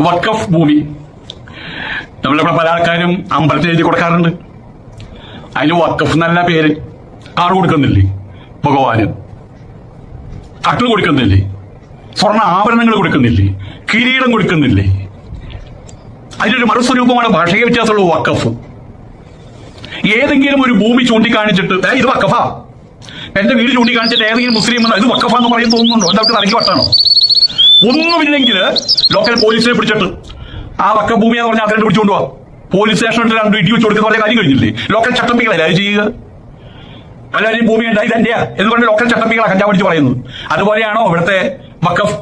വക്കഫ് ഭൂമി നമ്മളിവിടെ പല ആൾക്കാരും അമ്പലത്തിൽ എഴുതി കൊടുക്കാറുണ്ട്. അതിന് വക്കഫ് നല്ല പേര് കാറ് കൊടുക്കുന്നില്ലേ? ഭഗവാന്. കട്ടിൽ കൊടുക്കുന്നില്ലേ? സ്വർണ ആഭരണങ്ങൾ കൊടുക്കുന്നില്ലേ? കിരീടം കൊടുക്കുന്നില്ലേ? അതിനൊരു മറുസ്വരൂപമാണ് ഭാഷയെ വ്യത്യാസമുള്ള വക്കഫ് ഏതെങ്കിലും ഒരു ഭൂമി ചൂണ്ടിക്കാണിച്ചിട്ട് "ഏ, ഇത് വക്കഫാ എന്റെ വീട് ചൂണ്ടിക്കാണിച്ചിട്ട് ഏതെങ്കിലും മുസ്ലിം ഇത് വക്കഫാന്ന് പറയാൻ തോന്നുന്നുണ്ടോ? എന്താ ഇറങ്ങി വട്ടാണോ? ഒന്നുമില്ലെങ്കിൽ ലോക്കൽ പോലീസിനെ പിടിച്ചിട്ട് ആ വക്ക ഭൂമി എന്ന് പറഞ്ഞാൽ ആൾക്കാരെ പിടിച്ചുകൊണ്ട് പോവാം. പോലീസ് സ്റ്റേഷനിൽ രണ്ട് ഇടി വെച്ച് കൊടുക്കുന്ന പറഞ്ഞ കാര്യം കഴിഞ്ഞില്ലേ ലോക്കൽ ചട്ടമ്പികളല്ലേ അത് ചെയ്യുക? പലരും ഭൂമി ഉണ്ടായി തന്നെയാ. എന്ന് പറഞ്ഞ ലോക്കൽ ചട്ടമ്പികളാ കഞ്ചാവ് പിടിച്ച് പറയുന്നത് അതുപോലെയാണോ ഇവിടുത്തെ വക്കഫ്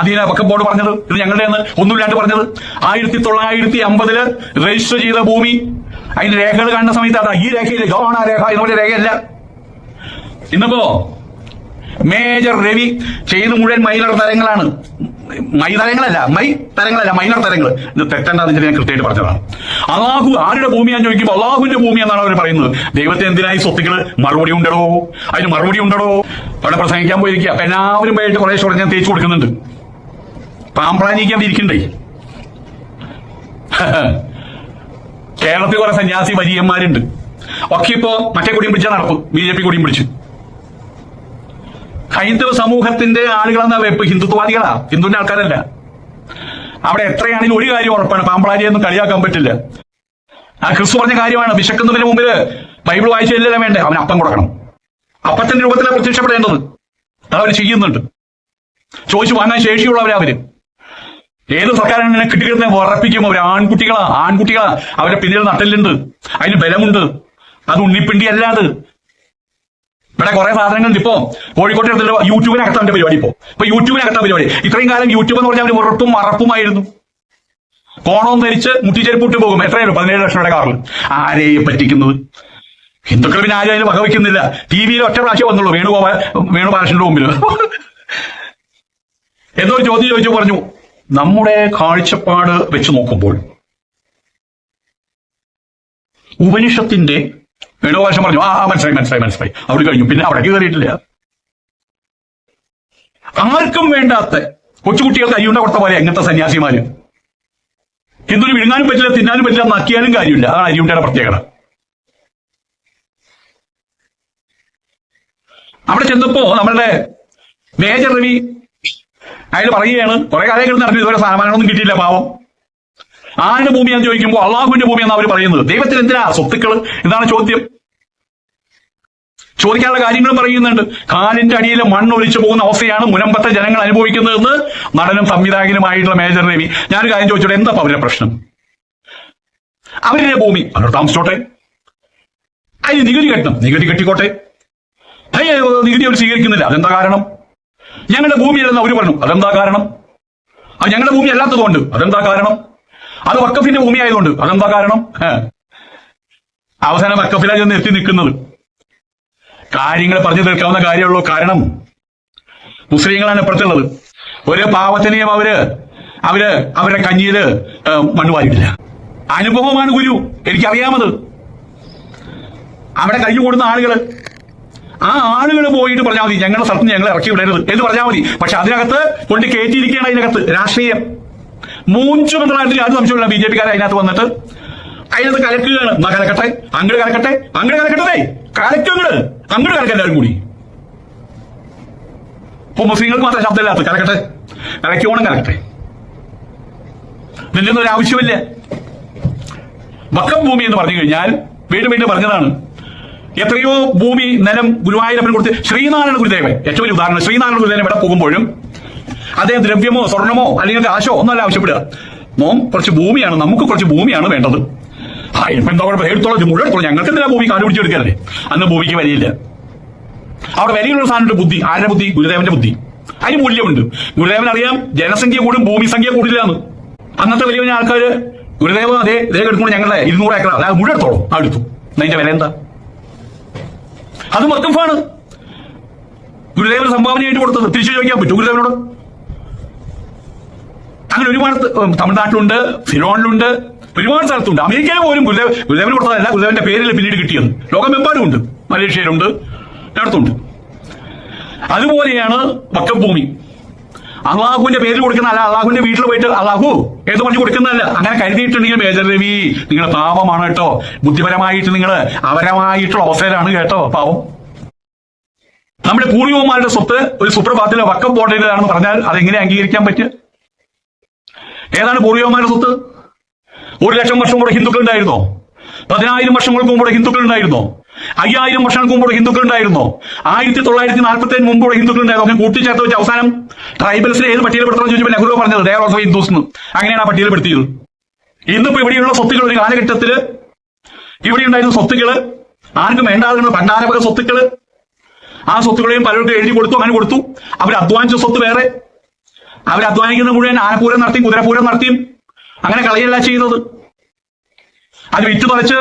അധീന വക്കഫ് ബോർഡ് പറഞ്ഞത്? ഇത് ഞങ്ങളുടെ ഒന്നുമില്ലാണ്ട് പറഞ്ഞത്. ആയിരത്തി തൊള്ളായിരത്തി അമ്പതിൽ രജിസ്റ്റർ ചെയ്ത ഭൂമി. അതിന്റെ രേഖകൾ കാണുന്ന സമയത്ത് അതാ ഈ രേഖയില്ല ഗോണ രേഖ ഇതുപോലെ രേഖയല്ല. ഇന്നിപ്പോ മേജർ രവി ചെയ്ത് മുഴുവൻ മൈനർ തരങ്ങളാണ്. മൈ തരങ്ങളല്ല മൈ തരങ്ങളല്ല മൈനർ തരങ്ങൾ. ഇത് തെറ്റണ്ടെന്ന് ഞാൻ കൃത്യമായിട്ട് പറഞ്ഞതാണ്. അള്ളാഹു ആരുടെ ഭൂമിയാന്ന് ചോദിക്കുമ്പോൾ അള്ളാഹുവിന്റെ ഭൂമി എന്നാണ് അവർ പറയുന്നത്. ദൈവത്തെ എന്തിനായി സ്വത്തുക്കൾ മറുപടി ഉണ്ടടോ? അതിന് മറുപടി ഉണ്ടടോ? അവിടെ പ്രസംഗിക്കാൻ പോയിരിക്കുക. അപ്പൊ എല്ലാവരും പോയിട്ട് കുറെ ഷോട്ട് ഞാൻ തേച്ചു കൊടുക്കുന്നുണ്ട്. പാമ്പ്രാനിക്കാൻ ഇരിക്കണ്ടേ? കേരളത്തിൽ കുറെ സന്യാസി വലിയന്മാരുണ്ട്. ഒക്കെ ഇപ്പോ മറ്റേ കൂടിയും പിടിച്ചാൽ നടക്കും ബി ജെ പി കൂടിയും പിടിച്ചു. ഹൈന്ദവ സമൂഹത്തിന്റെ ആളുകളെന്നാ വെപ്പ്? ഹിന്ദുത്വവാദികളാ. ഹിന്ദുവിന്റെ ആൾക്കാരല്ല. അവിടെ എത്രയാണെങ്കിലും ഒരു കാര്യം ഉറപ്പാണ്. പാമ്പ്രാരിയൊന്നും കളിയാക്കാൻ പറ്റില്ല. ആ ക്രിസ്തു പറഞ്ഞ കാര്യമാണ്. വിശക്കുന്നതിന് മുമ്പിൽ ബൈബിൾ വായിച്ചില്ല വേണ്ടേ? അവൻ അപ്പം കൊടുക്കണം. അപ്പത്തിന്റെ രൂപത്തിലാണ് പ്രത്യക്ഷപ്പെടേണ്ടത്. അതവർ ചെയ്യുന്നുണ്ട്. ചോദിച്ചു വാങ്ങാൻ ശേഷിയുള്ളവരാ അവർ ഏത് സർക്കാരാണ് കിട്ടിയിരുന്നെ ഉറപ്പിക്കും അവർ ആൺകുട്ടികളാ ആൺകുട്ടികളാ. അവരുടെ പിന്നിൽ നട്ടലുണ്ട് അതിന് ബലമുണ്ട്. അത് ഉണ്ണിപ്പിണ്ടി അല്ലാതെ ഇവിടെ കുറെ സാധനങ്ങളുണ്ട്. ഇപ്പോ കോഴിക്കോട്ട് എടുത്തിട്ട് യൂട്യൂബിനകത്ത് അവന്റെ പരിപാടി ഇപ്പോ. ഇപ്പൊ യൂട്യൂബിനകത്ത പരിപാടി. ഇത്രയും കാലം യൂട്യൂബ് എന്ന് പറഞ്ഞാൽ ഒരു ഉറപ്പും മറപ്പുമായിരുന്നു. കോണവും ധരിച്ച് മുട്ടിച്ചേരിപ്പൂട്ട് പോകും. എത്രയായിരുന്നു പതിനേഴ് ലക്ഷം രൂപയുടെ കാറിൽ ആരെയും പറ്റിക്കുന്നത്? ഹിന്ദുക്കൾ പിന്നെ ആരും അതിന് വകവയ്ക്കുന്നില്ല ടി വിയിൽ ഒറ്റ പ്രാവശ്യം വന്നുള്ളൂ. വേണുഗോപാൽ വേണുപാലകൃഷ്ണന്റെ മുമ്പിൽ എന്തോ ചോദ്യം ചോദിച്ചു പറഞ്ഞു നമ്മുടെ കാഴ്ചപ്പാട് വെച്ച് നോക്കുമ്പോൾ ഉപനിഷത്തിന്റെ വേണുഗോപാലകൃഷ്ണൻ പറഞ്ഞു. ആ മനസ്സിലായി മനസ്സിലായി മനസ്സിലായി. അവിടെ കഴിഞ്ഞു. പിന്നെ അവിടെ കയറിയിട്ടില്ല. ആർക്കും വേണ്ടാത്ത കൊച്ചുകുട്ടികൾക്ക് അയ്യുണ്ട കൊടുത്ത പോലെ എങ്ങനത്തെ സന്യാസിമാര്? ഹിന്ദുവിന് വിഴുങ്ങാനും പറ്റില്ല തിന്നാനും പറ്റില്ല നക്കിയാലും കാര്യമില്ല. അതാണ് അരിയുണ്ടയുടെ പ്രത്യേകത. അവിടെ ചെന്നപ്പോ നമ്മളുടെ മേജർ രവി അയാൾ പറയുകയാണ് കുറെ കാലങ്ങൾ നടന്നു ഇതുവരെ സാമാനങ്ങളൊന്നും കിട്ടിയില്ല പാവം. ആരുടെ ഭൂമിയാന്ന് ചോദിക്കുമ്പോൾ അള്ളാഹുവിന്റെ ഭൂമിയെന്ന് അവർ പറയുന്നത്. ദൈവത്തിന് എന്തിനാ സ്വത്തുക്കൾ ഇതാണ് ചോദ്യം. ചോദിക്കാനുള്ള കാര്യങ്ങൾ പറയുന്നുണ്ട്. കാലിന്റെ അടിയിലെ മണ്ണ് ഒലിച്ചു പോകുന്ന അവസ്ഥയാണ് മുനമ്പത്തെ ജനങ്ങൾ അനുഭവിക്കുന്നതെന്ന് നടനും സംവിധായകനുമായിട്ടുള്ള മേജർ രവി. ഞാനൊരു കാര്യം ചോദിച്ചോട്ടെ? എന്താ അവരുടെ പ്രശ്നം? അവരുടെ ഭൂമി. അവർ താമസിച്ചോട്ടെ? അതിന് നികുതി കെട്ടണം. നികുതി കെട്ടിക്കോട്ടെ? നികുതി അവർ സ്വീകരിക്കുന്നില്ല. അതെന്താ കാരണം? ഞങ്ങളുടെ ഭൂമിയല്ലെന്ന് അവർ പറഞ്ഞു. അതെന്താ കാരണം? അത് ഞങ്ങളുടെ ഭൂമി അല്ലാത്തതുകൊണ്ട്. അതെന്താ കാരണം? അത് വക്കഫിന്റെ ഭൂമി ആയതുകൊണ്ട് അതെന്താ കാരണം. അവസാനം വക്കഫിലാണ് ചെന്ന് എത്തി നിൽക്കുന്നത്. കാര്യങ്ങൾ പറഞ്ഞു തീർക്കാവുന്ന കാര്യമുള്ളൂ. കാരണം മുസ്ലിങ്ങളാണ് ഇപ്പുറത്തുള്ളത് ഒരു പാവത്തിനെയും അവർ അവർ അവരുടെ കഞ്ഞിയിൽ മണ്ണുവാരിട്ടില്ല അനുഭവമാണ് ഗുരു. എനിക്കറിയാമത്. അവിടെ കഴിഞ്ഞു കൂടുന്ന ആളുകൾ ആ ആളുകൾ പോയിട്ട് പറഞ്ഞാൽ മതി ഞങ്ങളുടെ സ്ഥലത്ത് ഞങ്ങൾ ഇറക്കി വിടരുത് എന്ന് പറഞ്ഞാൽ മതി. പക്ഷെ അതിനകത്ത് കൊണ്ട് കയറ്റിയിരിക്കുകയാണ് അതിനകത്ത് രാഷ്ട്രീയം. മൂഞ്ചു മന്ത്രാലയത്തിൽ അത് സംശയമില്ല ബി ജെ പിക്കാരെ അതിനകത്ത് വന്നിട്ട് അതിനകത്ത് കലക്കുകയാണ്. എന്നാ കലക്കട്ടെ? അങ്ങട് കലക്കട്ടെ? അങ്ങട് കലക്കട്ടെ കലക്കങ്ങട് അങ്ങോട്ട് കലക്ക എല്ലാവരും കൂടി. ഇപ്പൊ മുസ്ലിങ്ങൾക്ക് മാത്രം ശബ്ദമില്ലാത്ത കലക്കട്ടെ. കലക്കോണം കലക്കട്ടെ. ഇതിന്റെ ഒന്നും ആവശ്യമില്ല. വക്കം ഭൂമി എന്ന് പറഞ്ഞു കഴിഞ്ഞാൽ വീണ്ടും വീണ്ടും പറഞ്ഞതാണ്. എത്രയോ ഭൂമി നിലം ഗുരുവായൂരപ്പൻ കൊടുത്ത് ശ്രീനാരായണ ഗുരുദേവൻ. ഏറ്റവും വലിയ ഉദാഹരണം ശ്രീനാരായണ ഗുരുദേവൻ ഇവിടെ പോകുമ്പോഴും അദ്ദേഹം ദ്രവ്യമോ സ്വർണമോ അല്ലെങ്കിൽ കാശോ ഒന്നല്ല ആവശ്യപ്പെടുക. നോം കുറച്ച് ഭൂമിയാണ്. നമുക്ക് കുറച്ച് ഭൂമിയാണ് വേണ്ടത്. ഇപ്പൊ എന്താ കുഴപ്പം എടുത്തോളം ഞങ്ങൾക്ക് എന്തിനാ ഭൂമി കാൽ പിടിച്ചെടുക്കല്ലേ അന്ന് ഭൂമിക്ക് വരിയില്ല അവിടെ വരിയുള്ള സാധനമുണ്ട് ബുദ്ധി. ആരുടെ ബുദ്ധി? ഗുരുദേവന്റെ ബുദ്ധി. അതിന് മൂല്യമുണ്ട്. ഗുരുദേവൻ അറിയാം ജനസംഖ്യ കൂടും ഭൂമി സംഖ്യ കൂടില്ല എന്ന് അന്നത്തെ വലിയ വലിയ ആൾക്കാര് ഗുരുദേവ അതേ ഇതേ എടുക്കുമ്പോൾ ഞങ്ങളുടെ ഇരുന്നൂറ് ഏക്കർ അതായത് മുഴുവൻ എടുത്തോളൂ. എടുത്തു. അതിന്റെ വില എന്താ? അത് വക്കഫാണ് ഗുരുദേവന് സംഭാവനയായിട്ട് കൊടുത്തത്. തിരിച്ചു ചോദിക്കാൻ പറ്റും ഗുരുദേവനോട്. അങ്ങനെ ഒരുപാട് തമിഴ്നാട്ടിലുണ്ട് സിലോണിലുണ്ട് ഒരുപാട് സ്ഥലത്തുണ്ട്. അമേരിക്കയിൽ പോലും ഗുരുദേവ് ഗുരുദേവന് കൊടുത്തതല്ല ഗുരുദേവന്റെ പേരിൽ പിന്നീട് കിട്ടിയത് ലോകമെമ്പാടുമുണ്ട്. മലേഷ്യയിലുണ്ട് എല്ലായിടത്തുണ്ട് അതുപോലെയാണ് വക്കഭൂമി അള്ളാഹുവിന്റെ പേരിൽ കൊടുക്കുന്നതല്ല അള്ളാഹുവിന്റെ വീട്ടിൽ പോയിട്ട് അള്ളാഹു ഏത് പറഞ്ഞു കൊടുക്കുന്നതല്ല. അങ്ങനെ കരുതിയിട്ടുണ്ടെങ്കിൽ മേജർ രവി നിങ്ങൾ പാപമാണ് കേട്ടോ. ബുദ്ധിപരമായിട്ട് നിങ്ങൾ അവരമായിട്ടുള്ള അവസരമാണ് കേട്ടോ പാവം. നമ്മുടെ പൂർവികന്മാരുടെ സ്വത്ത് ഒരു സുപ്രഭാതത്തിലെ വക്കം ബോർഡിലാണെന്ന് പറഞ്ഞാൽ അതെങ്ങനെ അംഗീകരിക്കാൻ പറ്റുക? ഏതാണ് പൂർവികന്മാരുടെ സ്വത്ത്? ഒരു ലക്ഷം വർഷം കൂടെ ഹിന്ദുക്കൾ ഉണ്ടായിരുന്നോ പതിനായിരം വർഷങ്ങൾക്ക് മുമ്പ് ഹിന്ദുക്കൾ ഉണ്ടായിരുന്നോ അയ്യായിരം വർഷങ്ങൾക്ക് മുമ്പ് ഹിന്ദുക്കൾ ഉണ്ടായിരുന്നോ ആയിരത്തി തൊള്ളായിരത്തി നാൽപ്പത്തി ഏഴ് ഹിന്ദുക്കൾ ഉണ്ടായിരുന്നു ഒക്കെ കൂട്ടിച്ചേർത്ത് വെച്ച് അവസാനം ട്രൈബൽസിനെ ഏത് പട്ടികപ്പെടുത്തണം ചോദിച്ചപ്പോൾ നെഹ്റു പറഞ്ഞത് ഡേ ഓഫ് ഹിന്ദുസ് അങ്ങനെയാണ് ആ പട്ടികപ്പെടുത്തിയത് ഇന്നിപ്പോ ഇവിടെയുള്ള സ്വത്തുക്കൾ ഒരു കാലഘട്ടത്തിൽ ഇവിടെ ഉണ്ടായിരുന്ന സ്വത്തുക്കൾ ആർക്കും വേണ്ടാതിരുന്ന ഭണ്ഡാരപക സ്വത്തുക്കൾ ആ സ്വത്തുക്കളെയും പലർക്കും എഴുതി കൊടുത്തു അങ്ങനെ കൊടുത്തു. അവർ അധ്വാനിച്ച സ്വത്ത് വേറെ. അവർ അധ്വാനിക്കുന്ന മുഴുവൻ ആനപൂരം നടത്തിയും കുതിരപൂരം നടത്തിയും അങ്ങനെ കളയല്ല ചെയ്യുന്നത് അത് വിറ്റുമറിച്ച്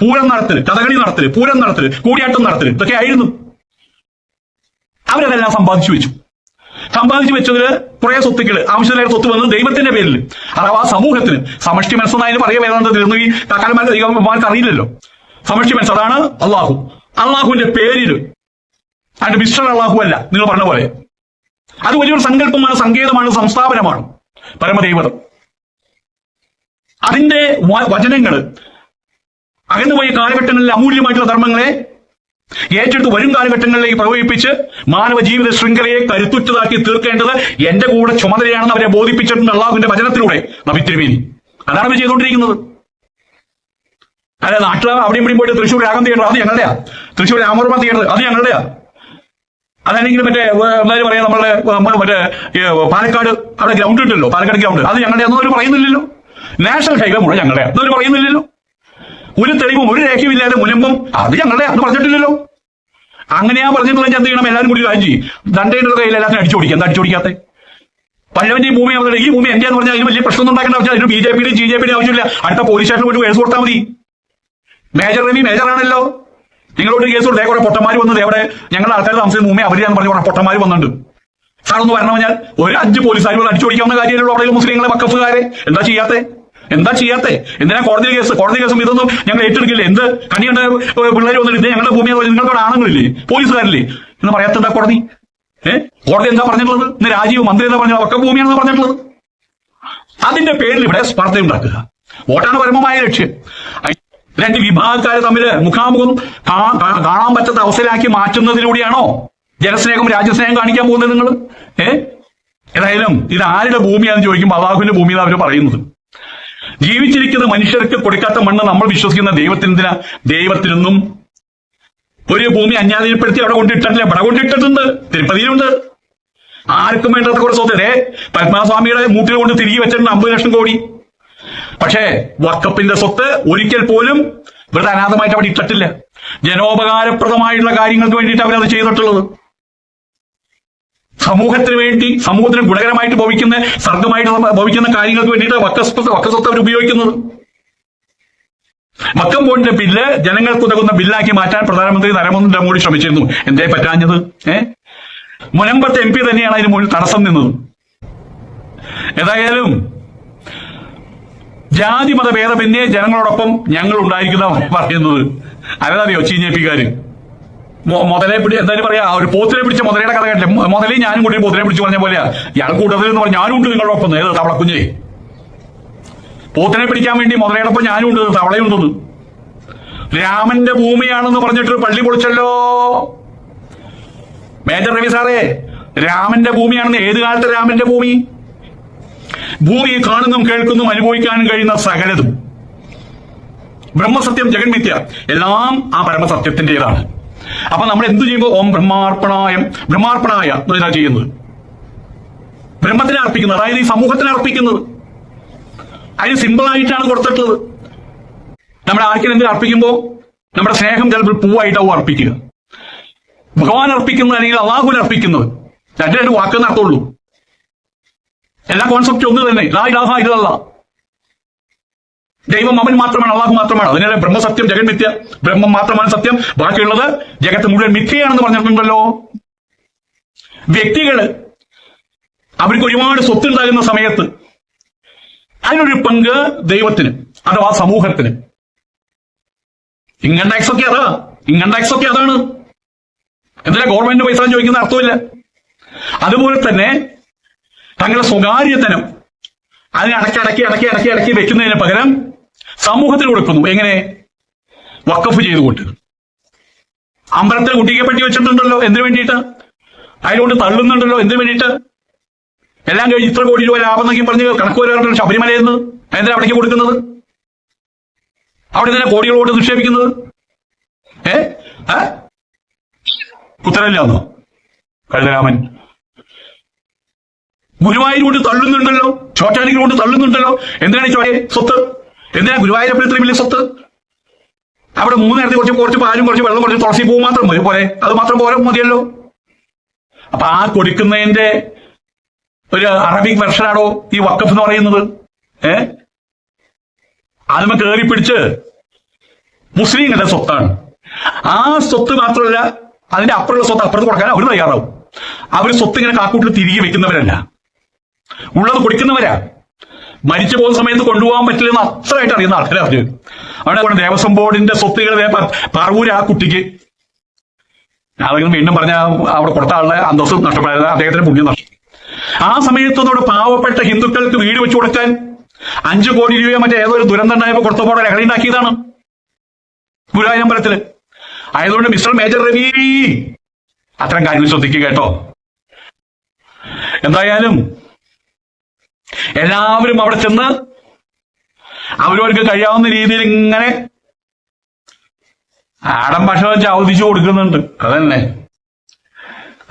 പൂരം നടത്തൽ കഥകളി നടത്തൽ പൂരം നടത്തൽ കൂടിയാട്ടം നടത്തൽ ഇതൊക്കെ ആയിരുന്നു. അവരതെല്ലാം സമ്പാദിച്ചു വെച്ചു. സമ്പാദിച്ചു വെച്ചതിൽ കുറെ സ്വത്തുക്കൾ ആവശ്യമായ സ്വത്ത് വന്നത് ദൈവത്തിന്റെ പേരിൽ അഥവാ സമൂഹത്തിന്. സമഷ്ടി മനസ്സെന്നായാലും പറയുക വേദാന്തത്തിൽ ഈ കാക്കാലന്മാർക്ക് അറിയില്ലല്ലോ. സമഷ്ടി മനസ്സ് അതാണ് അള്ളാഹു. അള്ളാഹുവിന്റെ പേരിൽ. അതിന്റെ മിസ്റ്റർ അള്ളാഹു അല്ല നിങ്ങൾ പറഞ്ഞ പോലെ. അത് വലിയൊരു സങ്കല്പമാണ് സങ്കേതമാണ് സംസ്ഥാപനമാണ്. പരമദൈവതം. അതിന്റെ വചനങ്ങൾ അകന്നുപോയ കാലഘട്ടങ്ങളിലെ അമൂല്യമായിട്ടുള്ള ധർമ്മങ്ങളെ ഏറ്റെടുത്ത് വരും കാലഘട്ടങ്ങളിലേക്ക് പ്രയോഗിപ്പിച്ച് മാനവ ജീവിത ശൃംഖലയെ കരുത്തുറ്റതാക്കി തീർക്കേണ്ടത് എന്റെ കൂടെ ചുമതലയാണെന്ന് അവരെ ബോധിപ്പിച്ചിട്ടുണ്ട് അള്ളാഹുവിന്റെ വചനത്തിലൂടെ നബി തിരുമേനി. അതാണ് അവർ ചെയ്തുകൊണ്ടിരിക്കുന്നത്. അല്ല നാട്ടിൽ അവിടെയും ഇവിടെയും പോയിട്ട് തൃശ്ശൂർ രാഗം തിയേറ്റർ അത് ഞങ്ങളുടെയാ. തൃശ്ശൂർ രാമവർമ്മ തിയേറ്റർ അത് ഞങ്ങളുടെയാ. അതല്ലെങ്കിൽ മറ്റേ എന്തായാലും പറയാം നമ്മളെ മറ്റേ പാലക്കാട് അവിടെ ഗ്രൗണ്ട് ഉണ്ടല്ലോ പാലക്കാട് ഗ്രൗണ്ട് അത് ഞങ്ങളുടെ അവർ പറയുന്നില്ലല്ലോ. നാഷണൽ ഹൈവേ മുഴുവൻ ഞങ്ങളുടെ അവർ പറയുന്നില്ലല്ലോ. ഒരു തെളിവും ഒരു രേഖയും ഇല്ലാതെ മുനമ്പം അത് ഞങ്ങളുടെ അത് പറഞ്ഞിട്ടില്ലല്ലോ. അങ്ങനെയാ പറഞ്ഞിട്ടുള്ള എന്ത് ചെയ്യണം? എല്ലാവരും കൂടി കാര്യം ചെയ്യും. ദണ്ഡയുടെ കയ്യിൽ എല്ലാത്തിനും അടിച്ചോടിക്കാം എന്താ അടിച്ചു ഓടിക്കാത്തെ പല്ലവന്റെ ഈ ഭൂമി അവരുടെ ഈ ഭൂമി എന്റെ എന്ന് പറഞ്ഞാൽ അതിന് വലിയ പ്രശ്നം ഉണ്ടാക്കേണ്ട ആവശ്യം അതിന് ബി ജെ പിയുടെയും ജി ജെ പിയുടെയും ആവശ്യമില്ല. അടുത്ത പോലീസ് സ്റ്റേഷനിൽ പോയിട്ട് കേസ് കൊടുത്താൽ മതി. മേജർ രവി മേജർ ആണല്ലോ. നിങ്ങളോട് കേസ് കൊടുത്തേ കുറെ പൊട്ടന്മാർ വന്നത് എവിടെ? ഞങ്ങളുടെ ആൾക്കാർ താമസിക്കുന്ന ഭൂമി അവരെയാന്ന് പറഞ്ഞു കുറെ പൊട്ടന്മാർ വന്നിട്ടുണ്ട്. സാറൊന്ന് കഴിഞ്ഞാൽ ഒരു അഞ്ച് പോലീസുകാർ അടിച്ചോടിക്കാവുന്ന കാര്യമല്ലോ അവിടെ മുസ്ലിങ്ങളെ വക്കഫുകാരെ എന്താ ചെയ്യാത്തെ? എന്താ ചെയ്യാത്തെ? എന്തിനാ കോടതി കേസ്? കോടതി കേസും ഇതൊന്നും ഞങ്ങൾ ഏറ്റെടുക്കില്ലേ. എന്ത്? കണി കണ്ട പിള്ളേർ വന്നിട്ട് ഞങ്ങളുടെ ഭൂമി നിങ്ങളുടെ ആണുങ്ങളില്ലേ? പോലീസുകാരില്ലേ? എന്ന് പറയാത്ത എന്താ കോടതി? ഏഹ് കോടതി എന്താ പറഞ്ഞിട്ടുള്ളത്? ഇന്ന് രാജീവ് മന്ത്രി എന്താ പറഞ്ഞത്? ഒക്കെ ഭൂമിയാണെന്ന് പറഞ്ഞിട്ടുള്ളത്. അതിന്റെ പേരിൽ ഇവിടെ സ്പർദ്ധ ഉണ്ടാക്കുക. വോട്ടാണ് പരമമായ ലക്ഷ്യം. രണ്ട് വിഭാഗക്കാരെ തമ്മിൽ മുഖാമുഖം കാണാൻ പറ്റാത്ത അവസരമാക്കി മാറ്റുന്നതിലൂടെയാണോ ജനസ്നേഹം രാജ്യസ്നേഹം കാണിക്കാൻ പോകുന്നത് നിങ്ങൾ ഏ? ഏതായാലും ഇത് ആരുടെ ഭൂമിയാണെന്ന് ചോദിക്കുമ്പോൾ അള്ളാഹുവിന്റെ ഭൂമിയാണ് അവർ പറയുന്നത്. ജീവിച്ചിരിക്കുന്ന മനുഷ്യർക്ക് കൊടുക്കാത്ത മണ്ണ് നമ്മൾ വിശ്വസിക്കുന്ന ദൈവത്തിനെന്തിനാ ദൈവത്തിനൊന്നും ഒരു ഭൂമി അന്യാധീനപ്പെടുത്തി അവിടെ കൊണ്ടിട്ടില്ല ഇവിടെ കൊണ്ടിട്ടിട്ടുണ്ട്. തിരുപ്പതിയിലുണ്ട്. ആർക്കും വേണ്ടാത്ത കുറച്ച് സ്വത്തേ. പത്മനാഭസ്വാമിയുടെ മൂട്ടിൽ കൊണ്ട് തിരികെ വെച്ചിട്ടുണ്ട് അമ്പത് ലക്ഷം കോടി. പക്ഷേ വക്കപ്പിന്റെ സ്വത്ത് ഒരിക്കൽ പോലും വെറുതെ അനാഥമായിട്ട് അവിടെ ഇട്ടിട്ടില്ല. ജനോപകാരപ്രദമായിട്ടുള്ള കാര്യങ്ങൾക്ക് വേണ്ടിയിട്ട് അവരത് ചെയ്തിട്ടുള്ളത്. സമൂഹത്തിന് വേണ്ടി സമൂഹത്തിന് ഗുണകരമായിട്ട് ഭവിക്കുന്ന സർഗമായിട്ട് ഭവിക്കുന്ന കാര്യങ്ങൾക്ക് വേണ്ടിയിട്ട് വക്കസ്വത്ത് വക്കസ്വത്ത് അവർ ഉപയോഗിക്കുന്നത്. വക്കം പോയിന്റിന്റെ ബില്ല് ജനങ്ങൾക്ക് ഉതകുന്ന ബില്ലാക്കി മാറ്റാൻ പ്രധാനമന്ത്രി നരേന്ദ്ര മോദി ശ്രമിച്ചിരുന്നു. എന്തേ പറ്റാഞ്ഞത്? ഏ? മുനമ്പത്തെ എം പി തന്നെയാണ് അതിന് മുന്നിൽ തടസ്സം നിന്നത്. ഏതായാലും ജാതി മത ഭേദമെന്നേ ജനങ്ങളോടൊപ്പം ഞങ്ങൾ ഉണ്ടായിരിക്കുന്ന പറയുന്നത്. അതെന്നറിയോ ജെ മൊ- മുതലെ പിടി എന്തായാലും പറയാ ഒരു പോത്തിനെ പിടിച്ച മുതലയുടെ കഥ കേട്ടില്ല? മുതലേ ഞാനും കൂടി പോത്തിനെ പിടിച്ച് പറഞ്ഞ പോലെയാ. ഇയാൾ കൂട്ടത്തിൽ എന്ന് പറഞ്ഞാൽ ഞാനും ഉണ്ട് നിങ്ങളുടെ ഒപ്പം. ഏത് തവളക്കുഞ്ഞേ? പോത്തിനെ പിടിക്കാൻ വേണ്ടി മുതലയുടെ ഒപ്പം ഞാനും ഉണ്ട് തവളയുണ്ടെന്ന് രാമന്റെ ഭൂമിയാണെന്ന് പറഞ്ഞിട്ട് പള്ളി പൊളിച്ചല്ലോ. മേജർ രവി സാറേ രാമന്റെ ഭൂമിയാണെന്ന് ഏത് കാലത്തെ രാമന്റെ ഭൂമി? ഭൂമി കാണുന്നും കേൾക്കുന്നതും അനുഭവിക്കാനും കഴിയുന്ന സകലതും. ബ്രഹ്മസത്യം ജഗന്മിത്യ എല്ലാം ആ പരമസത്യത്തിന്റേതാണ്. അപ്പൊ നമ്മൾ എന്ത് ചെയ്യുമ്പോൾ ഓം ബ്രഹ്മാർപ്പണായം ബ്രഹ്മാർപ്പണായ എന്നാ ചെയ്യുന്നത്? ബ്രഹ്മത്തിന് അർപ്പിക്കുന്നത് അതായത് ഈ സമൂഹത്തിന് അർപ്പിക്കുന്നത്. അതിന് സിമ്പിൾ ആയിട്ടാണ് കൊടുത്തിട്ടുള്ളത്. നമ്മുടെ ആർക്കും എന്ത് അർപ്പിക്കുമ്പോൾ നമ്മുടെ സ്നേഹം ചിലപ്പോൾ പൂവായിട്ടാവും അർപ്പിക്കുക. ഭഗവാൻ അർപ്പിക്കുന്നത് അല്ലെങ്കിൽ അള്ളാഹുവിന് അർപ്പിക്കുന്നത്. രണ്ട് രണ്ട് വാക്ക് നടത്തുള്ളൂ എല്ലാ കോൺസെപ്റ്റും ഒന്ന് തന്നെ ലാ ഇലാഹ ഇല്ലല്ലാ. ദൈവം അവൻ മാത്രമാണ് അള്ളാഹു മാത്രമാണ്. അതിനെ ബ്രഹ്മസത്യം ജഗൻ മിഥ്യ ബ്രഹ്മം മാത്രമാണ് സത്യം. ബാക്കിയുള്ളത് ജഗത്ത് മുഴുവൻ മിഥ്യയാണെന്ന് പറഞ്ഞിട്ടുണ്ടല്ലോ. വ്യക്തികൾ അവർക്ക് ഒരുപാട് സ്വത്തുണ്ടാകുന്ന സമയത്ത് അതിനൊരു പങ്ക് ദൈവത്തിന് അഥവാ സമൂഹത്തിന്. ഇൻകം ടാക്സ് ഒക്കെ അതാ. ഇൻകം ടാക്സ് ഒക്കെ അതാണ്. എന്തിനാ ഗവൺമെന്റ് പൈസ ചോദിക്കുന്ന അർത്ഥമില്ല. അതുപോലെ തന്നെ തങ്ങളുടെ സ്വകാര്യതനം അതിനെ അടക്കി അടക്കി അടക്കി അടക്കി അടക്കി വെക്കുന്നതിന് പകരം സമൂഹത്തിന് കൊടുക്കുന്നു എങ്ങനെ? വക്കഫ് ചെയ്തുകൊണ്ട്. അമ്പലത്തിൽ കുട്ടിയെ പറ്റി വെച്ചിട്ടുണ്ടല്ലോ എന്തിനു വേണ്ടിയിട്ട്? അതിലുകൊണ്ട് തള്ളുന്നുണ്ടല്ലോ എന്തിനു വേണ്ടിയിട്ട്? എല്ലാം കഴിഞ്ഞ് ഇത്ര കോടി രൂപ ലാഭം എന്നൊക്കെ പറഞ്ഞ് കണക്ക് വരാറുണ്ടല്ലോ ശബരിമലയിൽ നിന്ന്. എന്തിനാ അവിടേക്ക് കൊടുക്കുന്നത്? അവിടെ തന്നെ കോടികൾ കൊണ്ട് നിക്ഷേപിക്കുന്നത്? ഏ? ഉത്തരവില്ലാന്നോ? കഴുതരാമൻ ഗുരുവായൂർ കൊണ്ട് തള്ളുന്നുണ്ടല്ലോ ചോറ്റാനികൾ കൊണ്ട് തള്ളുന്നുണ്ടല്ലോ. എന്തിനാണ് ചോയെ? സ്വത്ത് എന്തിനാ ഗുരുവായൂരപ്പൻ ഇത്രയും വലിയ സ്വത്ത്? അവിടെ മൂന്ന് നേരത്തെ കുറച്ച് കുറച്ച് പാലും കുറച്ച് വെള്ളം കുറച്ച് തുളസി പൂ മാത്രം മതി. പോലെ അത് മാത്രം പോരെ മതിയല്ലോ. അപ്പൊ ആ കൊടുക്കുന്നതിന്റെ ഒരു അറബിക് വെർഷനാണോ ഈ വക്കഫ് എന്ന് പറയുന്നത്? ഏ? അതിമ കയറി പിടിച്ച് മുസ്ലിങ്ങളുടെ സ്വത്താണ്. ആ സ്വത്ത് മാത്രമല്ല അതിന്റെ അപ്പുറമുള്ള സ്വത്ത് അപ്പുറത്ത് കൊടുക്കാൻ അവർ തയ്യാറാവും. അവർ സ്വത്ത് ഇങ്ങനെ കാക്കൂട്ടിൽ തിരികെ വെക്കുന്നവരല്ല. ഉള്ളത് കൊടുക്കുന്നവരാ. മരിച്ചു പോകുന്ന സമയത്ത് കൊണ്ടുപോകാൻ പറ്റില്ലെന്ന് അത്രയായിട്ട് അറിയുന്ന ആൾക്കാരെ അവർ അവിടെ ദേവസ്വം ബോർഡിന്റെ സ്വത്തുകൾ പറവൂര് ആ കുട്ടിക്ക്. അതെങ്കിലും വീണ്ടും പറഞ്ഞ അവിടെ കൊടുത്ത ആളുടെ അന്തസ്സും നഷ്ടപ്പെടാതെ അദ്ദേഹത്തിന്റെ പുണ്യം നഷ്ടം ആ സമയത്ത് അവിടെ പാവപ്പെട്ട ഹിന്ദുക്കൾക്ക് വീട് വെച്ചു കൊടുക്കാൻ അഞ്ചു കോടി രൂപ മറ്റേ ഏതോ ഒരു ദുരന്തം ഉണ്ടായപ്പോ കൊടുത്തപ്പോൾ ലഹളി ഉണ്ടാക്കിയതാണ്. ഗുരുവായൂരമ്പലത്തിൽ. ആയതുകൊണ്ട് മിസ്റ്റർ മേജർ രവി അത്തരം കാര്യങ്ങൾ ശ്രദ്ധിക്കുക കേട്ടോ. എന്തായാലും എല്ലാവരും അവിടെ ചെന്ന് അവരവർക്ക് കഴിയാവുന്ന രീതിയിൽ ഇങ്ങനെ ആടം ഭക്ഷണം ചവതിച്ചു കൊടുക്കുന്നുണ്ട്. അതന്നെ.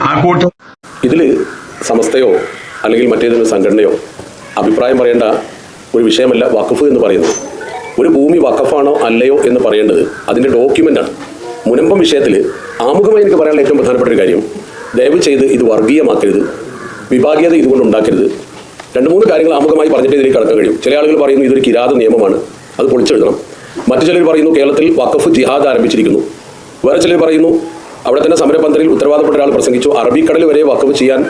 ആ കൂട്ടം. ഇതിൽ സമസ്തയോ അല്ലെങ്കിൽ മറ്റേതെങ്കിലും സംഘടനയോ അഭിപ്രായം പറയേണ്ട ഒരു വിഷയമല്ല വഖഫ് എന്ന് പറയുന്നത്. ഒരു ഭൂമി വഖഫാണോ അല്ലയോ എന്ന് പറയേണ്ടത് അതിന്റെ ആണ്. മുനമ്പം വിഷയത്തിൽ ആമുഖമായി എനിക്ക് പറയാനുള്ള ഏറ്റവും പ്രധാനപ്പെട്ട ഒരു കാര്യം ദയവ് ചെയ്ത് ഇത് വർഗീയമാക്കരുത്. വിഭാഗീയത ഇതുകൊണ്ട് ഉണ്ടാക്കരുത്. രണ്ട് മൂന്ന് കാര്യങ്ങൾ ആമുഖമായി പറഞ്ഞിട്ട് ഇതിലേക്ക് കടക്കാൻ കഴിയും. ചില ആളുകൾ പറയുന്നു ഇതൊരു കിരാത നിയമമാണ്. അത് പൊളിച്ചെഴുതണം. മറ്റു ചിലർ പറയുന്നു കേരളത്തിൽ വഖഫ് ജിഹാദ് ആരംഭിച്ചിരിക്കുന്നു. വേറെ ചിലർ പറയുന്നു അവിടെ തന്നെ സമരപന്തലിൽ ഉത്തരവാദപ്പെട്ട ഒരാൾ പ്രസംഗിച്ചു അറബിക്കടൽ വരെ വഖഫ് ചെയ്യാൻ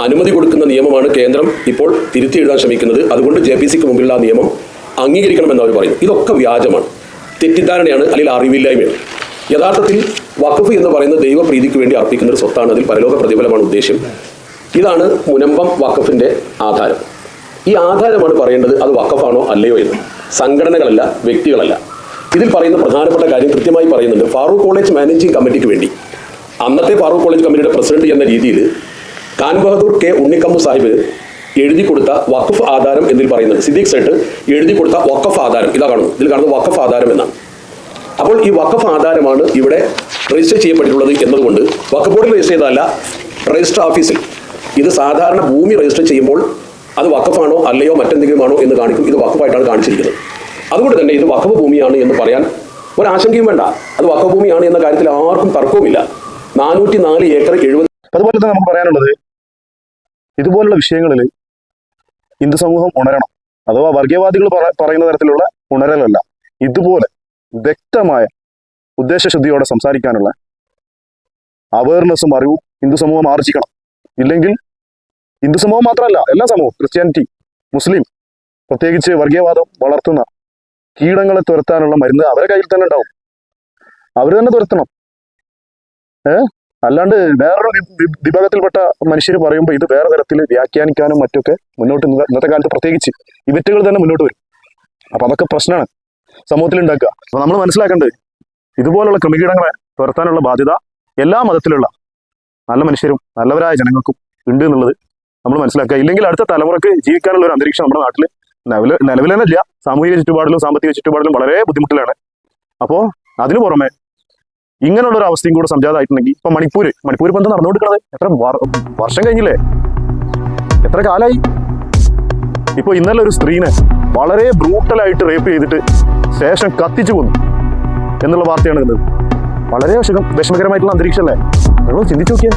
അനുമതി കൊടുക്കുന്ന നിയമമാണ് കേന്ദ്രം ഇപ്പോൾ തിരുത്തി എഴുതാൻ ശ്രമിക്കുന്നത്. അതുകൊണ്ട് ജെ പി സിക്ക് മുമ്പിലുള്ള ആ നിയമം അംഗീകരിക്കണമെന്ന് അവർ പറയുന്നു. ഇതൊക്കെ വ്യാജമാണ്. തെറ്റിദ്ധാരണയാണ് അല്ലെങ്കിൽ അറിവില്ലായ്മയാണ്. യഥാർത്ഥത്തിൽ വഖഫ് എന്ന് പറയുന്നത് ദൈവപ്രീതിക്ക് വേണ്ടി അർപ്പിക്കുന്ന ഒരു സ്വത്താണ്. അതിൽ പരലോക പ്രതിഫലമാണ് ഉദ്ദേശ്യം. ഇതാണ് മുനമ്പം വക്കഫിന്റെ ആധാരം. ഈ ആധാരമാണ് പറയേണ്ടത് അത് വഖഫാണോ അല്ലയോ എന്ന്. സംഘടനകളല്ല വ്യക്തികളല്ല. ഇതിൽ പറയുന്ന പ്രധാനപ്പെട്ട കാര്യം കൃത്യമായി പറയുന്നുണ്ട്. ഫാറൂഖ് കോളേജ് മാനേജിംഗ് കമ്മിറ്റിക്ക് വേണ്ടി. അന്നത്തെ ഫാറൂഖ് കോളേജ് കമ്മിറ്റിയുടെ പ്രസിഡന്റ് എന്ന രീതിയിൽ ഖാൻ ബഹദൂർ കെ ഉണ്ണിക്കമ്പു സാഹിബ് എഴുതി കൊടുത്ത വഖഫ് ആധാരം എന്നിൽ പറയുന്നത് സിദ്ദീഖ് സേട്ട് എഴുതി കൊടുത്ത വഖഫ് ആധാരം. ഇതാ കാണുന്നു. ഇതിൽ കാണുന്നത് വഖഫ് ആധാരം എന്നാണ്. അപ്പോൾ ഈ വഖഫ് ആധാരമാണ് ഇവിടെ രജിസ്റ്റർ ചെയ്യപ്പെട്ടിട്ടുള്ളത് എന്നതുകൊണ്ട് വഖഫ് ബോർഡിൽ രജിസ്റ്റർ ചെയ്തതല്ല രജിസ്റ്റർ ഓഫീസിൽ ഇത് സാധാരണ ഭൂമി രജിസ്റ്റർ ചെയ്യുമ്പോൾ അത് വക്കഫാണോ അല്ലയോ മറ്റെന്തെങ്കിലും ആണോ എന്ന് കാണിക്കും. ഇത് വക്കഫായിട്ടാണ് കാണിച്ചിരിക്കുന്നത്. അതുകൊണ്ട് തന്നെ ഇത് വക്കഫ് ഭൂമിയാണ് എന്ന് പറയാൻ ഒരാശങ്കയും വേണ്ട. അത് വഖഫ് ഭൂമിയാണ് എന്ന കാര്യത്തിൽ ആർക്കും തർക്കവുമില്ല. നാനൂറ്റി നാല് ഏക്കർ എഴുപത് അതുപോലെ തന്നെ നമുക്ക് പറയാനുള്ളത് ഇതുപോലുള്ള വിഷയങ്ങളിൽ ഹിന്ദു സമൂഹം ഉണരണം അഥവാ വർഗീയവാദികൾ പറയുന്ന തരത്തിലുള്ള ഉണരലല്ല. ഇതുപോലെ വ്യക്തമായ ഉദ്ദേശശുദ്ധിയോടെ സംസാരിക്കാനുള്ള അവയർനെസ്സും അറിവും ഹിന്ദു സമൂഹം ആർജിക്കണം. ഇല്ലെങ്കിൽ ഹിന്ദു സമൂഹം മാത്രമല്ല എല്ലാ സമൂഹവും ക്രിസ്ത്യാനിറ്റി മുസ്ലിം പ്രത്യേകിച്ച് വർഗീയവാദം വളർത്തുന്ന കീടങ്ങളെ തുരത്താനുള്ള മരുന്ന് അവരെ കയ്യിൽ തന്നെ ഉണ്ടാവും. അവർ തന്നെ തുരത്തണം. ഏ? അല്ലാണ്ട് വേറൊരു വിഭാഗത്തിൽപ്പെട്ട മനുഷ്യർ പറയുമ്പോൾ ഇത് വേറെ തരത്തിൽ വ്യാഖ്യാനിക്കാനും മറ്റൊക്കെ മുന്നോട്ട് ഇന്നത്തെ കാലത്ത് പ്രത്യേകിച്ച് ഇവറ്റുകൾ തന്നെ മുന്നോട്ട് വരും. അപ്പൊ അതൊക്കെ പ്രശ്നമാണ്. സമൂഹത്തിൽ ഉണ്ടാക്കുക അപ്പൊ നമ്മൾ മനസ്സിലാക്കേണ്ടത് ഇതുപോലുള്ള ക്രമീകരണങ്ങളെ തുരത്താനുള്ള ബാധ്യത എല്ലാ മതത്തിലുള്ള നല്ല മനുഷ്യരും നല്ലവരായ ജനങ്ങൾക്കും ഉണ്ട് എന്നുള്ളത് നമ്മൾ മനസ്സിലാക്കുക. ഇല്ലെങ്കിൽ അടുത്ത തലമുറയ്ക്ക് ജീവിക്കാനുള്ള ഒരു അന്തരീക്ഷം നമ്മുടെ നാട്ടിൽ നിലവിൽ നിലവിൽ തന്നെ ഇല്ല. സാമൂഹിക ചുറ്റുപാടിലും സാമ്പത്തിക ചുറ്റുപാടിലും വളരെ ബുദ്ധിമുട്ടിലാണ്. അപ്പോൾ അതിനു പുറമെ ഇങ്ങനെയുള്ള ഒരു അവസ്ഥയും കൂടെ സംജാതമായിട്ടുണ്ടെങ്കിൽ ഇപ്പൊ മണിപ്പൂര് മണിപ്പൂർ ഇപ്പം എന്താ നടന്നുകൊടുക്കണത് എത്ര വർഷം കഴിഞ്ഞില്ലേ? എത്ര കാലായി? ഇപ്പൊ ഇന്നലെ ഒരു സ്ത്രീനെ വളരെ ബ്രൂട്ടലായിട്ട് റേപ്പ് ചെയ്തിട്ട് ശേഷം കത്തിച്ചു കൊന്നു എന്നുള്ള വാർത്തയാണ് ഇന്നത് വളരെ വിഷമ വിഷമകരമായിട്ടുള്ള അന്തരീക്ഷമല്ലേ? നിങ്ങൾ ചിന്തിച്ചു നോക്കിയാൽ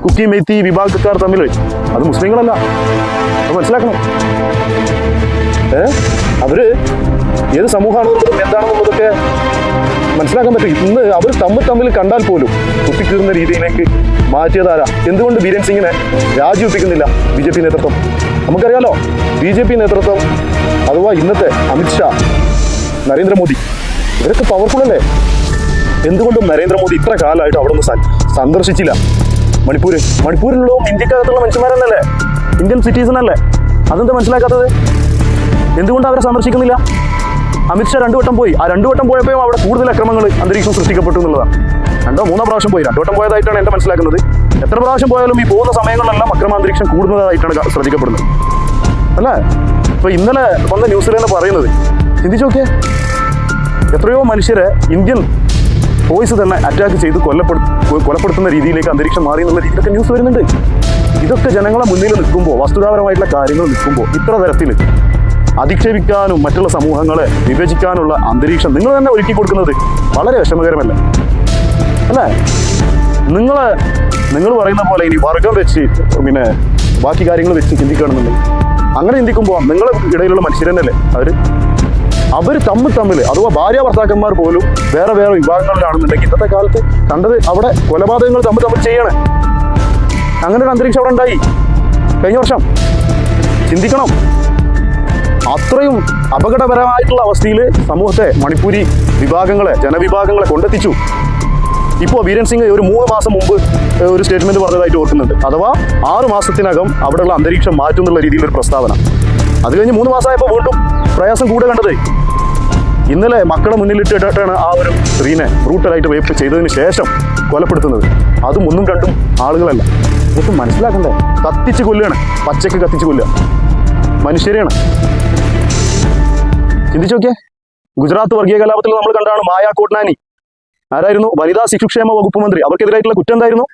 കുക്കി മെയ്ത്തി വിഭാഗക്കാർ തമ്മിൽ അത് മുസ്ലിങ്ങളല്ല. അത് മനസ്സിലാക്കണം. ഏ? അവർ ഏത് സമൂഹമാണെന്നുള്ളതും എന്താണെന്നുള്ളതൊക്കെ മനസ്സിലാക്കാൻ പറ്റും. ഇന്ന് അവർ തമ്മിൽ തമ്മിൽ കണ്ടാൽ പോലും കുത്തിക്കീറുന്ന രീതിയിലേക്ക് മാറ്റിയതാരാ? എന്തുകൊണ്ട് വീരൻ സിംഗിനെ രാജിവെപ്പിക്കുന്നില്ല ബി ജെ പി നേതൃത്വം? നമുക്കറിയാലോ ബി ജെ പി നേതൃത്വം അഥവാ ഇന്നത്തെ അമിത്ഷാ നരേന്ദ്രമോദി ഇവരൊക്കെ പവർഫുൾ അല്ലേ? എന്തുകൊണ്ടും നരേന്ദ്രമോദി ഇത്ര കാലമായിട്ട് അവിടെ ഒന്ന് സന്ദർശിച്ചില്ല. മണിപ്പൂര്. മണിപ്പൂരിലുള്ള ഇന്ത്യക്കകത്തുള്ള മനുഷ്യന്മാരെന്നല്ലേ ഇന്ത്യൻ സിറ്റീസൺ അല്ലേ? അതെന്താ മനസ്സിലാക്കാത്തത്? എന്തുകൊണ്ട് അവരെ സന്ദർശിക്കുന്നില്ല? അമിത്ഷാ രണ്ടു വട്ടം പോയി. ആ രണ്ടു വട്ടം പോയപ്പോഴും അവിടെ കൂടുതൽ അക്രമങ്ങൾ അന്തരീക്ഷം സൃഷ്ടിക്കപ്പെട്ടു എന്നുള്ളതാണ്. രണ്ടോ മൂന്നോ പ്രാവശ്യം പോയി. രണ്ടു വട്ടം പോയതായിട്ടാണ് എന്റെ മനസ്സിലാക്കുന്നത്. എത്ര പ്രാവശ്യം പോയാലും ഈ പോകുന്ന സമയങ്ങളിലെല്ലാം അക്രമാന്തരീക്ഷം കൂടുന്നതായിട്ടാണ് ശ്രദ്ധിക്കപ്പെടുന്നത്. അല്ലേ? ഇപ്പൊ ഇന്നലെ വന്ന ന്യൂസിൽ പറയുന്നത്. ചിന്തിച്ചു എത്രയോ മനുഷ്യരെ ഇന്ത്യൻ ഫോഴ്സ് തന്നെ അറ്റാക്ക് ചെയ്ത് കൊല്ലപ്പെടു കൊലപ്പെടുത്തുന്ന രീതിയിലേക്ക് അന്തരീക്ഷം മാറി എന്നുള്ള രീതിയിലൊക്കെ ന്യൂസ് വരുന്നുണ്ട്. ഇതൊക്കെ ജനങ്ങളെ മുന്നിൽ നിൽക്കുമ്പോൾ വസ്തുതാപരമായിട്ടുള്ള കാര്യങ്ങൾ നിൽക്കുമ്പോൾ ഇത്ര തരത്തിൽ അധിക്ഷേപിക്കാനും മറ്റുള്ള സമൂഹങ്ങളെ വിഭജിക്കാനുള്ള അന്തരീക്ഷം നിങ്ങൾ തന്നെ ഒരുക്കി കൊടുക്കുന്നത് വളരെ വിഷമകരമല്ല. അല്ലേ? നിങ്ങൾ നിങ്ങൾ പറയുന്ന പോലെ ഇനി വർഗം വെച്ച് പിന്നെ ബാക്കി കാര്യങ്ങൾ വെച്ച് ചിന്തിക്കുകയാണെന്നുണ്ടെങ്കിൽ അങ്ങനെ ചിന്തിക്കുമ്പോൾ നിങ്ങളുടെ ഇടയിലുള്ള മനുഷ്യർ തന്നെയല്ലേ അവർ അവർ തമ്മിൽ തമ്മിൽ അഥവാ ഭാര്യ ഭർത്താക്കന്മാർ പോലും വേറെ വേറെ വിഭാഗങ്ങളിലാണെന്നുണ്ടെങ്കിൽ ഇന്നത്തെ കാലത്ത് കണ്ടത് അവിടെ കൊലപാതകങ്ങൾ തമ്മിൽ തമ്മിൽ ചെയ്യണേ. അങ്ങനെ ഒരു അന്തരീക്ഷം അവിടെ ഉണ്ടായി. കഴിഞ്ഞ വർഷം ചിന്തിക്കണം. അത്രയും അപകടപരമായിട്ടുള്ള അവസ്ഥയിൽ സമൂഹത്തെ മണിപ്പൂരി വിഭാഗങ്ങളെ ജനവിഭാഗങ്ങളെ കൊണ്ടെത്തിച്ചു. ഇപ്പോൾ വീരൻ സിംഗ് ഒരു മൂന്ന് മാസം മുമ്പ് ഒരു സ്റ്റേറ്റ്മെന്റ് പറഞ്ഞതായിട്ട് ഓർക്കുന്നുണ്ട്. അഥവാ ആറ് മാസത്തിനകം അവിടെയുള്ള അന്തരീക്ഷം മാറ്റുന്നുള്ള രീതിയിലൊരു പ്രസ്താവന. അത് കഴിഞ്ഞ് മൂന്ന് മാസമായപ്പോൾ വീണ്ടും പ്രയാസം കൂടെ കണ്ടത്. ഇന്നലെ മക്കളെ മുന്നിലിട്ടിട്ടാണ് ആ ഒരു സ്ത്രീനെ ബ്രൂട്ടലായിട്ട് റേപ്പ് ചെയ്തതിന് ശേഷം കൊലപ്പെടുത്തുന്നത്. അതും ഒന്നും രണ്ടും ആളുകളല്ല. ഇതൊക്കെ മനസ്സിലാക്കണ്ടേ? കത്തിച്ച് കൊല്ലുകയാണ്. പച്ചക്ക് കത്തിച്ച് കൊല്ലുക. മനുഷ്യരെയാണ്. ചിന്തിച്ചു നോക്കിയേ. ഗുജറാത്ത് വർഗീയ കലാപത്തിൽ നമ്മൾ കണ്ടാണ് മായ കോട്നാനി. ആരായിരുന്നു? വനിതാ ശിശുക്ഷേമ വകുപ്പ് മന്ത്രി. അവർക്കെതിരായിട്ടുള്ള കുറ്റം എന്തായിരുന്നു?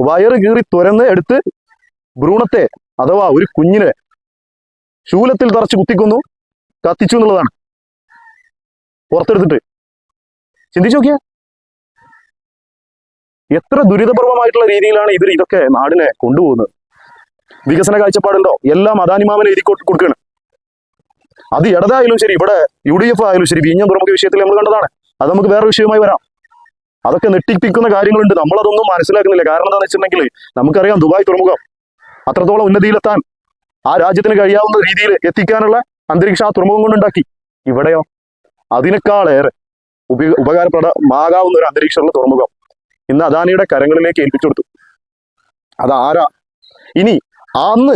വയറ് കീറി തുരന്ന് എടുത്ത് ഭ്രൂണത്തെ അഥവാ ഒരു കുഞ്ഞിനെ ശൂലത്തിൽ തറച്ച് കുത്തിക്കൊന്നു. കത്തിച്ചു എന്നുള്ളതാണ്. പുറത്തെടുത്തിട്ട്. ചിന്തിച്ചു നോക്കിയാ. എത്ര ദുരിതപൂർവമായിട്ടുള്ള രീതിയിലാണ് ഇവർ ഇതൊക്കെ നാടിനെ കൊണ്ടുപോകുന്നത്. വികസന കാഴ്ചപ്പാടുണ്ടോ? എല്ലാം അദാനിമാമനെ എഴുതി കൊടു- കൊടുക്കുകയാണ് അത് ഇടതായാലും ശരി ഇവിടെ യു ഡി എഫ് ആയാലും ശരി വിഞ്ഞം തുറമുഖ വിഷയത്തിൽ നമ്മൾ കണ്ടതാണ്. അത് നമുക്ക് വേറെ വിഷയമായി വരാം. അതൊക്കെ നെട്ടിപ്പിക്കുന്ന കാര്യങ്ങളുണ്ട്. നമ്മളതൊന്നും മനസ്സിലാക്കുന്നില്ല. കാരണം എന്താണെന്ന് വെച്ചിട്ടുണ്ടെങ്കിൽ നമുക്കറിയാം ദുബായ് തുറമുഖം അത്രത്തോളം ഉന്നതിയിലെത്താൻ ആ രാജ്യത്തിന് കഴിയാവുന്ന രീതിയിൽ എത്തിക്കാനുള്ള അന്തരീക്ഷം ആ തുറമുഖം കൊണ്ടുണ്ടാക്കി. ഇവിടെയോ? അതിനേക്കാളേറെ ഉപ ഉപകാരപ്രദമാകാവുന്ന ഒരു അന്തരീക്ഷമുള്ള തുറമുഖം ഇന്ന് അദാനിയുടെ കരങ്ങളിലേക്ക് ഏൽപ്പിച്ചു കൊടുത്തു. ആരാ ഇനി അന്ന്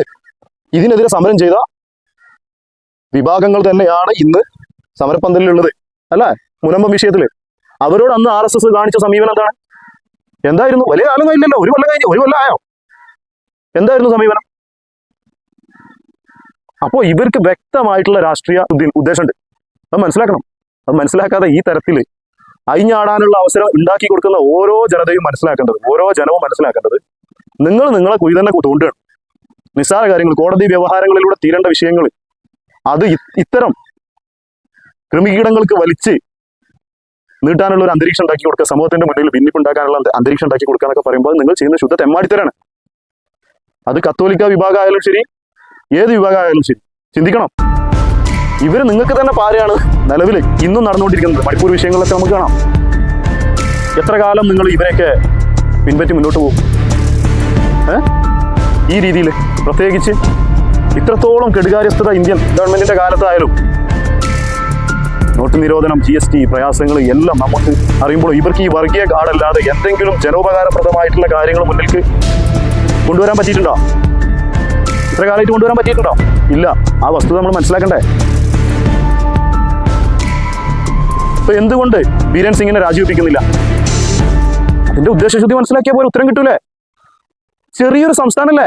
ഇതിനെതിരെ സമരം ചെയ്ത വിഭാഗങ്ങൾ തന്നെയാണ് ഇന്ന് സമരപ്പന്തലിലുള്ളത്. അല്ലേ? മുനമ്പം വിഷയത്തിൽ. അവരോട് അന്ന് ആർ കാണിച്ച സമീപനം എന്താണ്? എന്തായിരുന്നു? വലിയ കാലം കഴിഞ്ഞല്ലോ ഒരു കൊല്ലം കഴിഞ്ഞ് ഒരു കൊല്ലം ആയോ? എന്തായിരുന്നു സമീപനം? അപ്പോൾ ഇവർക്ക് വ്യക്തമായിട്ടുള്ള രാഷ്ട്രീയ ഉദ്ദേ- ഉദ്ദേശമുണ്ട്. അത് മനസ്സിലാക്കണം. അത് മനസ്സിലാക്കാതെ ഈ തരത്തിൽ അയിഞ്ഞാടാനുള്ള അവസരം ഉണ്ടാക്കി കൊടുക്കുന്ന ഓരോ ജനതയും മനസ്സിലാക്കേണ്ടത് ഓരോ ജനവും മനസ്സിലാക്കേണ്ടത് നിങ്ങൾ നിങ്ങളെ കുഴി തന്നെ തോണ്ടുകയാണ്. നിസ്സാര കാര്യങ്ങൾ കോടതി വ്യവഹാരങ്ങളിലൂടെ തീരേണ്ട വിഷയങ്ങൾ അത് ഇത്തരം കൃമികീടങ്ങൾക്ക് വലിച്ച് നീട്ടാനുള്ള ഒരു അന്തരീക്ഷം ഉണ്ടാക്കി കൊടുക്കുക സമൂഹത്തിന്റെ മുന്നിൽ ഭിന്നിപ്പുണ്ടാക്കാനുള്ള അന്തരീക്ഷം ഉണ്ടാക്കി കൊടുക്കുക എന്നൊക്കെ പറയുമ്പോൾ നിങ്ങൾ ചെയ്യുന്ന ശുദ്ധ തെമ്മാടിത്തരാണ്. അത് കത്തോലിക്ക വിഭാഗമായാലും ശരി ഏത് വിഭാഗമായാലും ശരി. ചിന്തിക്കണം. ഇവർ നിങ്ങൾക്ക് തന്നെ പാരയാണ് നിലവിൽ ഇന്നും നടന്നുകൊണ്ടിരിക്കുന്നത്. മണിപ്പൂർ വിഷയങ്ങളിലൊക്കെ നമുക്ക് കാണാം. എത്ര കാലം നിങ്ങൾ ഇവരെയൊക്കെ പിൻപറ്റി മുന്നോട്ട് പോകും? ഈ രീതിയിൽ പ്രത്യേകിച്ച് ഇത്രത്തോളം കെടുകാര്യസ്ഥത ഇന്ത്യൻ ഗവൺമെന്റിന്റെ കാലത്തായാലും നോട്ട് നിരോധനം ജി എസ് ടി പ്രയാസങ്ങൾ എല്ലാം നമുക്ക് അറിയുമ്പോൾ ഇവർക്ക് ഈ വർഗീയ കാർഡല്ലാതെ എന്തെങ്കിലും ജനോപകാരപ്രദമായിട്ടുള്ള കാര്യങ്ങൾ മുന്നിലേക്ക് കൊണ്ടുവരാൻ പറ്റിയിട്ടുണ്ടോ? ഇത്ര കാലമായിട്ട് കൊണ്ടുവരാൻ പറ്റിയിട്ടുണ്ടോ? ഇല്ല. ആ വസ്തുത നമ്മൾ മനസ്സിലാക്കണ്ടേ? ഇപ്പൊ എന്തുകൊണ്ട് ബീരൻ സിംഗിനെ രാജിവെപ്പിക്കുന്നില്ല? അതിന്റെ ഉദ്ദേശശുദ്ധി മനസ്സിലാക്കിയ പോലെ ഉത്തരം കിട്ടൂലേ? ചെറിയൊരു സംസ്ഥാനമല്ലേ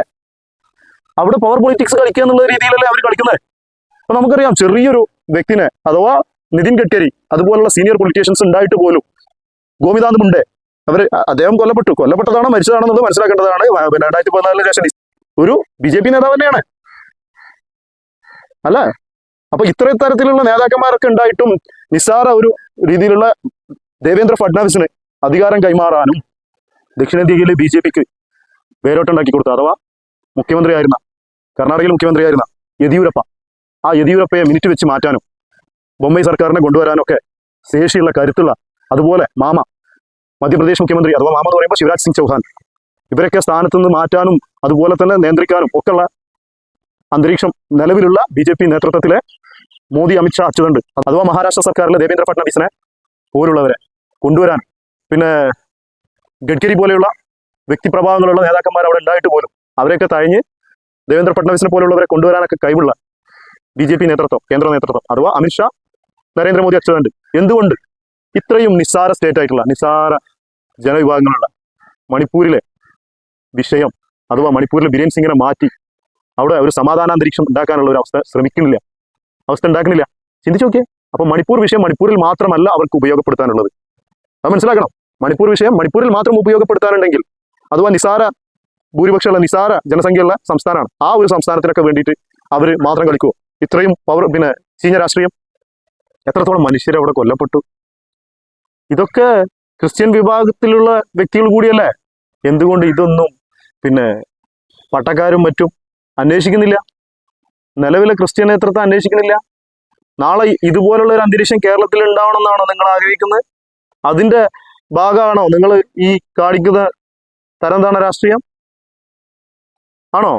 അവിടെ പവർ പൊളിറ്റിക്സ് കളിക്കുക എന്നുള്ള രീതിയിലല്ലേ അവർ കളിക്കുന്നത്? അപ്പൊ നമുക്കറിയാം ചെറിയൊരു വ്യക്തിനെ അഥവാ നിതിൻ ഗഡ്കരി അതുപോലുള്ള സീനിയർ പൊളിറ്റീഷ്യൻസ് ഉണ്ടായിട്ട് പോലും ഗോപിനാഥ് മുണ്ടേ അവർ അദ്ദേഹം കൊല്ലപ്പെട്ടു. കൊല്ലപ്പെട്ടതാണോ മരിച്ചതാണോ എന്നുള്ളത് മനസ്സിലാക്കേണ്ടതാണ്. രണ്ടായിരത്തി പതിനാലിന് ശേഷം ഒരു ബി ജെ പി നേതാവ് തന്നെയാണ് അല്ല? അപ്പൊ ഇത്ര തരത്തിലുള്ള നേതാക്കന്മാരൊക്കെ ഉണ്ടായിട്ടും നിസ്സാര ഒരു രീതിയിലുള്ള ദേവേന്ദ്ര ഫഡ്നാവിസിന് അധികാരം കൈമാറാനും ദക്ഷിണേന്ത്യയിലെ ബി ജെ പിക്ക് വേരോട്ടുണ്ടാക്കി കൊടുത്ത അഥവാ മുഖ്യമന്ത്രിയായിരുന്ന കർണാടകയിൽ മുഖ്യമന്ത്രിയായിരുന്ന യെദ്യൂരപ്പ. ആ യെദ്യൂരപ്പയെ മിനിറ്റ് വെച്ച് മാറ്റാനും ബൊംബൈ സർക്കാരിനെ കൊണ്ടുവരാനും ഒക്കെ ശേഷിയുള്ള കരുത്തുള്ള അതുപോലെ മാമ മധ്യപ്രദേശ് മുഖ്യമന്ത്രി അഥവാ മാമ എന്ന് പറയുമ്പോൾ ശിവരാജ് സിംഗ് ചൗഹാൻ ഇവരൊക്കെ സ്ഥാനത്ത് നിന്ന് മാറ്റാനും അതുപോലെ തന്നെ നിയന്ത്രിക്കാനും ഒക്കെയുള്ള അന്തരീക്ഷം നിലവിലുള്ള ബി ജെ പി നേതൃത്വത്തിലെ മോദി അമിത്ഷാ അച്യുതണ്ട് അഥവാ മഹാരാഷ്ട്ര സർക്കാരിലെ ദേവേന്ദ്ര ഫഡ്നാവിസിനെ പോലുള്ളവരെ കൊണ്ടുവരാൻ. പിന്നെ ഗഡ്കരി പോലെയുള്ള വ്യക്തിപ്രഭാവങ്ങളുള്ള നേതാക്കന്മാർ അവിടെ ഉണ്ടായിട്ട് പോലും അവരെയൊക്കെ തഴഞ്ഞ് ദേവേന്ദ്ര ഫഡ്നാവിസിനെ പോലുള്ളവരെ കൊണ്ടുവരാനൊക്കെ കഴിവുള്ള ബി ജെ പി നേതൃത്വം കേന്ദ്ര നേതൃത്വം അഥവാ അമിത്ഷാ നരേന്ദ്രമോദി അച്യുതണ്ട് എന്തുകൊണ്ട് ഇത്രയും നിസ്സാര സ്റ്റേറ്റ് ആയിട്ടുള്ള നിസ്സാര ജനവിഭാഗങ്ങളുള്ള മണിപ്പൂരിലെ വിഷയം അഥവാ മണിപ്പൂരിലെ ബിരേൻ സിംഗിനെ മാറ്റി അവിടെ ഒരു സമാധാനാന്തരീക്ഷം ഉണ്ടാക്കാനുള്ള ഒരു അവസ്ഥ ശ്രമിക്കുന്നില്ല. അവസ്ഥ ഉണ്ടാക്കുന്നില്ല. ചിന്തിച്ചു നോക്കിയേ. അപ്പൊ മണിപ്പൂർ വിഷയം മണിപ്പൂരിൽ മാത്രമല്ല അവർക്ക് ഉപയോഗപ്പെടുത്താനുള്ളത്. അത് മനസ്സിലാക്കണം. മണിപ്പൂർ വിഷയം മണിപ്പൂരിൽ മാത്രം ഉപയോഗപ്പെടുത്താനുണ്ടെങ്കിൽ അഥവാ നിസാര ഭൂരിപക്ഷമുള്ള നിസാര ജനസംഖ്യയുള്ള സംസ്ഥാനമാണ്. ആ ഒരു സംസ്ഥാനത്തിനൊക്കെ വേണ്ടിയിട്ട് അവർ മാത്രം കളിക്കുമോ ഇത്രയും പവർ പിന്നെ ചീഞ്ഞ രാഷ്ട്രീയം. എത്രത്തോളം മനുഷ്യരെ അവിടെ കൊല്ലപ്പെട്ടു? ഇതൊക്കെ ക്രിസ്ത്യൻ വിഭാഗത്തിലുള്ള വ്യക്തികൾ കൂടിയല്ലേ? എന്തുകൊണ്ട് ഇതൊന്നും പിന്നെ പട്ടക്കാരും മറ്റും അന്വേഷിക്കുന്നില്ല. നിലവിലെ ക്രിസ്ത്യൻ നേതൃത്വം അന്വേഷിക്കുന്നില്ല. നാളെ ഇതുപോലുള്ള ഒരു അന്തരീക്ഷം കേരളത്തിൽ ഉണ്ടാവണമെന്നാണോ നിങ്ങൾ ആഗ്രഹിക്കുന്നത്? അതിന്റെ ഭാഗമാണോ നിങ്ങൾ ഈ കാണിക്കുന്ന തരം താണ രാഷ്ട്രീയം? ആണോ?